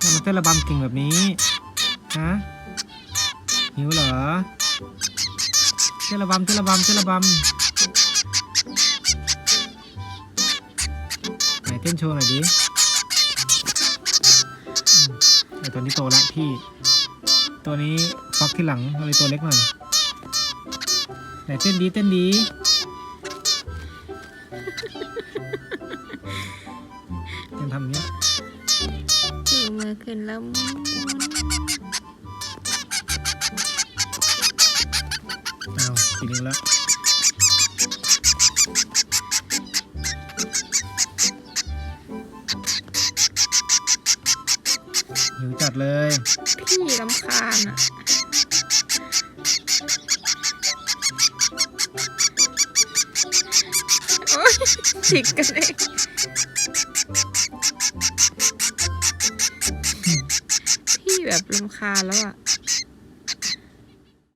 ทำไมเต้นระบำเก่งแบบนี้ฮะหิวเหรอเต้นระบำเต้นระบำเต้นระบำไหนเต้นโชว์หน่อยดิอืมแต่ตัวนี้โตแล้วพี่ ตัวนี้ฟักที่หลังเลยตัวเล็กหน่อยไหนเต้นดีเต้นดีเต้นทำอย่างนี้ ถือมือขึ้นแล้วม้วนอ้าวสีนิ้วแล้วหิวจัดเลย พี่ลำคาญอะโอ๊ยจิกกันเอง แบบลำคาญแล้วอะ